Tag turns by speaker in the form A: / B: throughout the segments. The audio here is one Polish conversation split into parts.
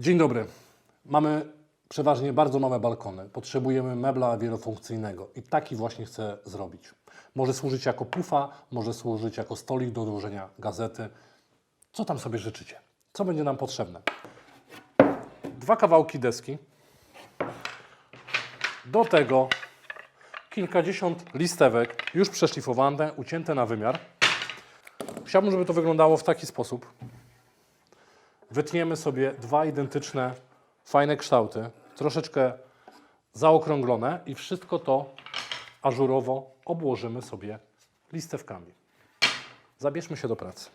A: Dzień dobry. Mamy przeważnie bardzo małe balkony. Potrzebujemy mebla wielofunkcyjnego i taki właśnie chcę zrobić. Może służyć jako pufa, może służyć jako stolik do odłożenia gazety. Co tam sobie życzycie? Co będzie nam potrzebne? Dwa kawałki deski. Do tego kilkadziesiąt listewek, już przeszlifowane, ucięte na wymiar. Chciałbym, żeby to wyglądało w taki sposób. Wytniemy sobie dwa identyczne, fajne kształty, troszeczkę zaokrąglone i wszystko to ażurowo obłożymy sobie listewkami. Zabierzmy się do pracy.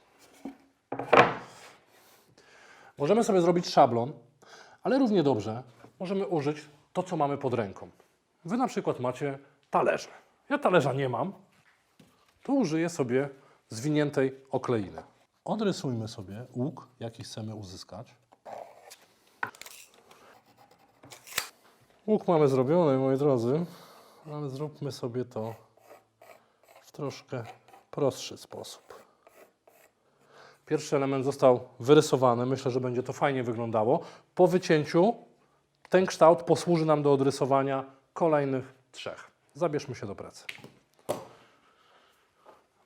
A: Możemy sobie zrobić szablon, ale równie dobrze możemy użyć to, co mamy pod ręką. Wy na przykład macie talerze. Ja talerza nie mam, to użyję sobie zwiniętej okleiny. Odrysujmy sobie łuk, jaki chcemy uzyskać. Łuk mamy zrobiony, moi drodzy, ale zróbmy sobie to w troszkę prostszy sposób. Pierwszy element został wyrysowany. Myślę, że będzie to fajnie wyglądało. Po wycięciu ten kształt posłuży nam do odrysowania kolejnych trzech. Zabierzmy się do pracy.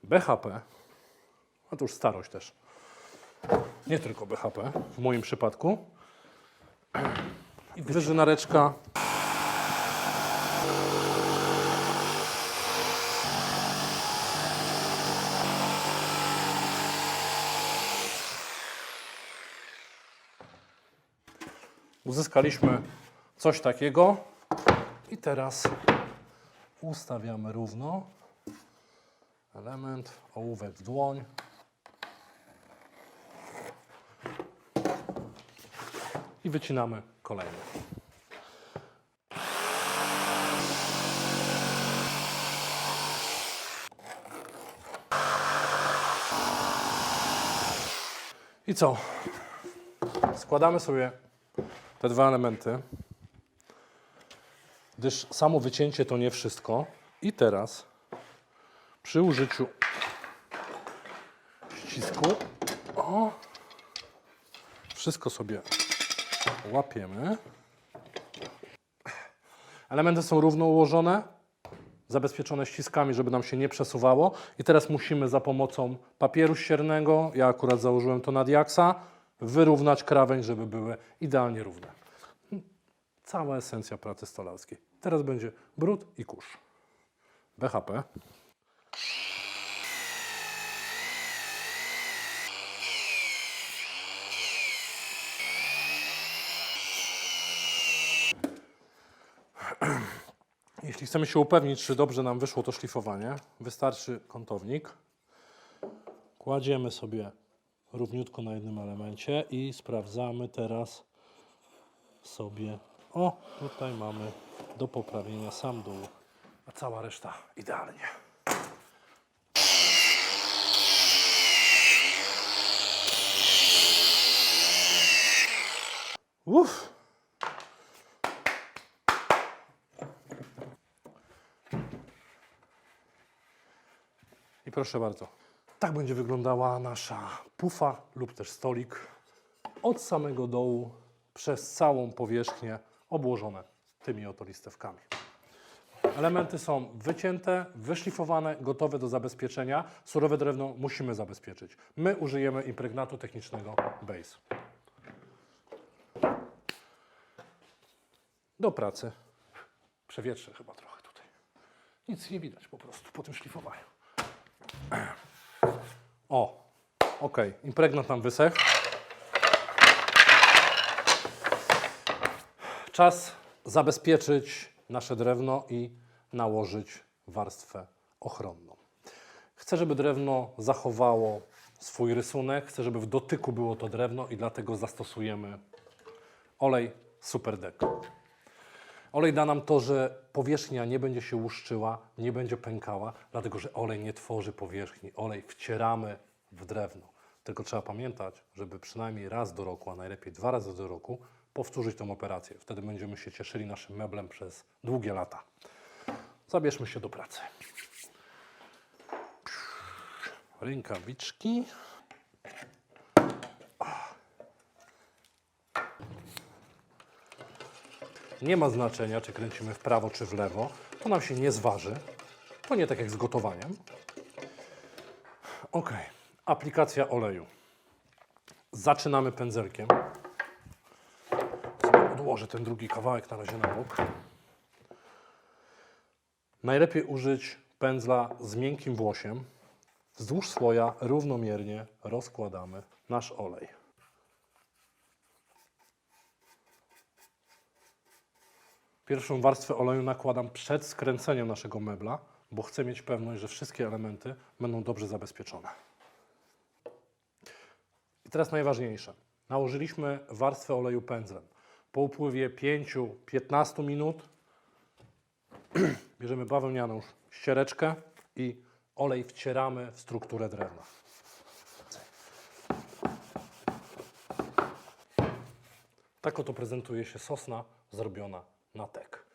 A: BHP, a to już starość też, nie tylko BHP w moim przypadku, i wyżynareczka Uzyskaliśmy coś takiego. I teraz ustawiamy równo. Element, ołówek w dłoń. Wycinamy kolejny. I co? Składamy sobie te dwa elementy, gdyż samo wycięcie to nie wszystko. I teraz przy użyciu ścisku o, wszystko sobie łapiemy. Elementy są równo ułożone, zabezpieczone ściskami, żeby nam się nie przesuwało. I teraz musimy za pomocą papieru ściernego, ja akurat założyłem to na diaksa, wyrównać krawędź, żeby były idealnie równe. Cała esencja pracy stolarskiej. Teraz będzie brud i kurz. BHP. Jeśli chcemy się upewnić, czy dobrze nam wyszło to szlifowanie, wystarczy kątownik. Kładziemy sobie równiutko na jednym elemencie i sprawdzamy teraz sobie. O, tutaj mamy do poprawienia sam dół, a cała reszta idealnie. Uff. Proszę bardzo, tak będzie wyglądała nasza pufa lub też stolik od samego dołu przez całą powierzchnię obłożone tymi oto listewkami. Elementy są wycięte, wyszlifowane, gotowe do zabezpieczenia. Surowe drewno musimy zabezpieczyć. My użyjemy impregnatu technicznego Base. Do pracy. Przewietrzę chyba trochę tutaj. Nic nie widać po prostu po tym szlifowaniu. O, ok, impregnat nam wysechł. Czas zabezpieczyć nasze drewno i nałożyć warstwę ochronną. Chcę, żeby drewno zachowało swój rysunek, chcę, żeby w dotyku było to drewno i dlatego zastosujemy olej Super Deco. Olej da nam to, że powierzchnia nie będzie się łuszczyła, nie będzie pękała, dlatego że olej nie tworzy powierzchni. Olej wcieramy w drewno. Tylko trzeba pamiętać, żeby przynajmniej raz do roku, a najlepiej dwa razy do roku powtórzyć tą operację. Wtedy będziemy się cieszyli naszym meblem przez długie lata. Zabierzmy się do pracy. Rękawiczki. Nie ma znaczenia, czy kręcimy w prawo, czy w lewo. To nam się nie zważy. To nie tak jak z gotowaniem. Ok, aplikacja oleju. Zaczynamy pędzelkiem. Odłożę ten drugi kawałek na razie na bok. Najlepiej użyć pędzla z miękkim włosiem. Wzdłuż słoja równomiernie rozkładamy nasz olej. Pierwszą warstwę oleju nakładam przed skręceniem naszego mebla, bo chcę mieć pewność, że wszystkie elementy będą dobrze zabezpieczone. I teraz najważniejsze. Nałożyliśmy warstwę oleju pędzlem. Po upływie 5-15 minut bierzemy bawełnianą ściereczkę i olej wcieramy w strukturę drewna. Tak oto prezentuje się sosna zrobiona na tek.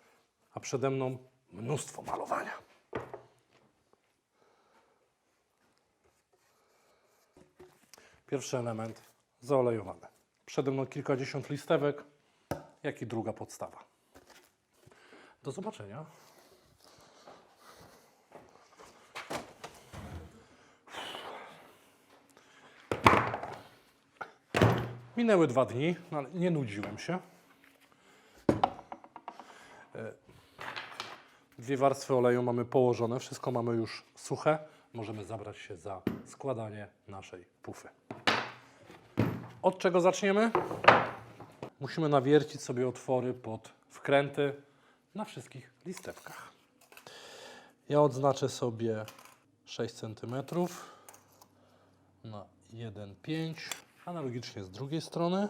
A: A przede mną mnóstwo malowania. Pierwszy element zaolejowany. Przede mną kilkadziesiąt listewek, jak i druga podstawa. Do zobaczenia. Minęły dwa dni, no ale nie nudziłem się. Dwie warstwy oleju mamy położone, wszystko mamy już suche. Możemy zabrać się za składanie naszej pufy. Od czego zaczniemy? Musimy nawiercić sobie otwory pod wkręty na wszystkich listewkach. Ja odznaczę sobie 6 cm na 1,5 analogicznie z drugiej strony.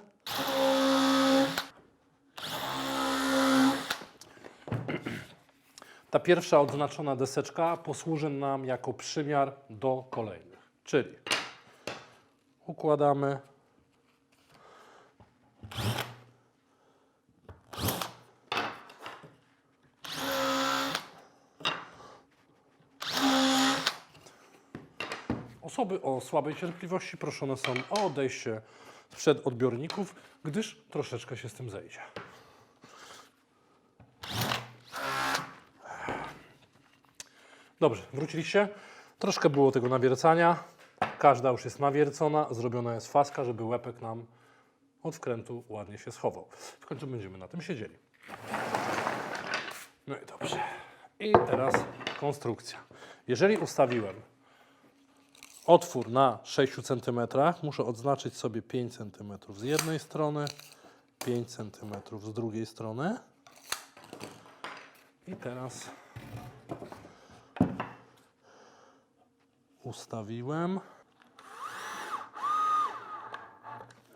A: Ta pierwsza odznaczona deseczka posłuży nam jako przymiar do kolejnych. Czyli układamy Osoby o słabej cierpliwości proszone są o odejście sprzed odbiorników, gdyż troszeczkę się z tym zejdzie. Dobrze, wróciliście. Troszkę było tego nawiercania. Każda już jest nawiercona, zrobiona jest faska, żeby łepek nam od wkrętu ładnie się schował. W końcu będziemy na tym siedzieli. No i dobrze. I teraz konstrukcja. Jeżeli ustawiłem otwór na 6 cm, muszę odznaczyć sobie 5 cm z jednej strony, 5 cm z drugiej strony. I teraz ustawiłem.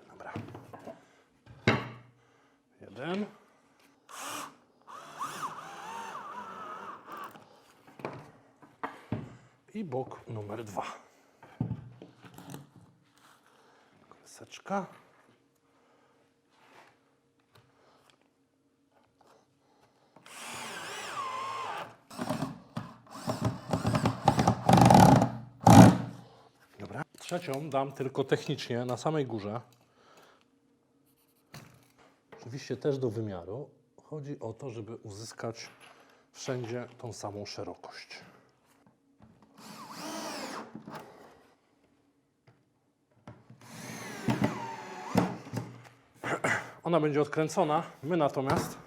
A: Dobra. Jeden. I bok numer dwa. Kreseczka. Dobra. Trzecią dam tylko technicznie na samej górze. Oczywiście też do wymiaru. Chodzi o to, żeby uzyskać wszędzie tą samą szerokość. Ona będzie odkręcona. My natomiast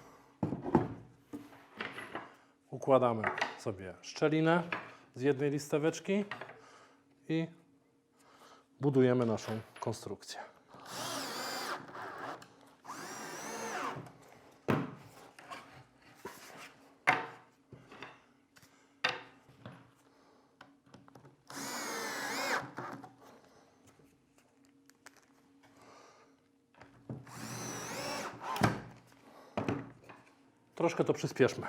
A: układamy sobie szczelinę z jednej listeweczki i budujemy naszą konstrukcję. Troszkę to przyspieszmy.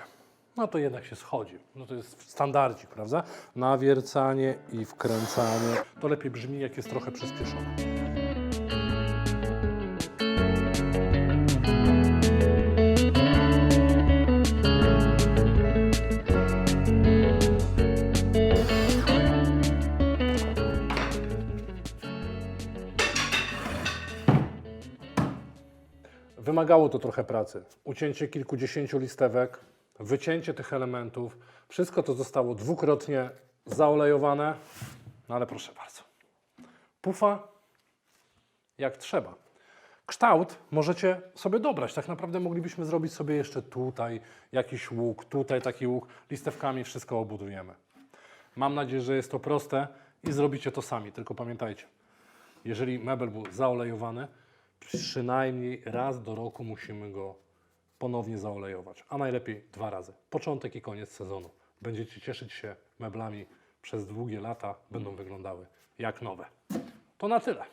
A: No to jednak się schodzi. No to jest standardzik, prawda? Nawiercanie i wkręcanie. To lepiej brzmi, jak jest trochę przyspieszone. Wymagało to trochę pracy. Ucięcie kilkudziesięciu listewek, wycięcie tych elementów. Wszystko to zostało dwukrotnie zaolejowane. No ale proszę bardzo. Pufa jak trzeba. Kształt możecie sobie dobrać. Tak naprawdę moglibyśmy zrobić sobie jeszcze tutaj jakiś łuk, tutaj taki łuk. Listewkami wszystko obudujemy. Mam nadzieję, że jest to proste i zrobicie to sami. Tylko pamiętajcie, jeżeli mebel był zaolejowany, przynajmniej raz do roku musimy go ponownie zaolejować, a najlepiej dwa razy. Początek i koniec sezonu. Będziecie cieszyć się meblami przez długie lata, będą wyglądały jak nowe. To na tyle.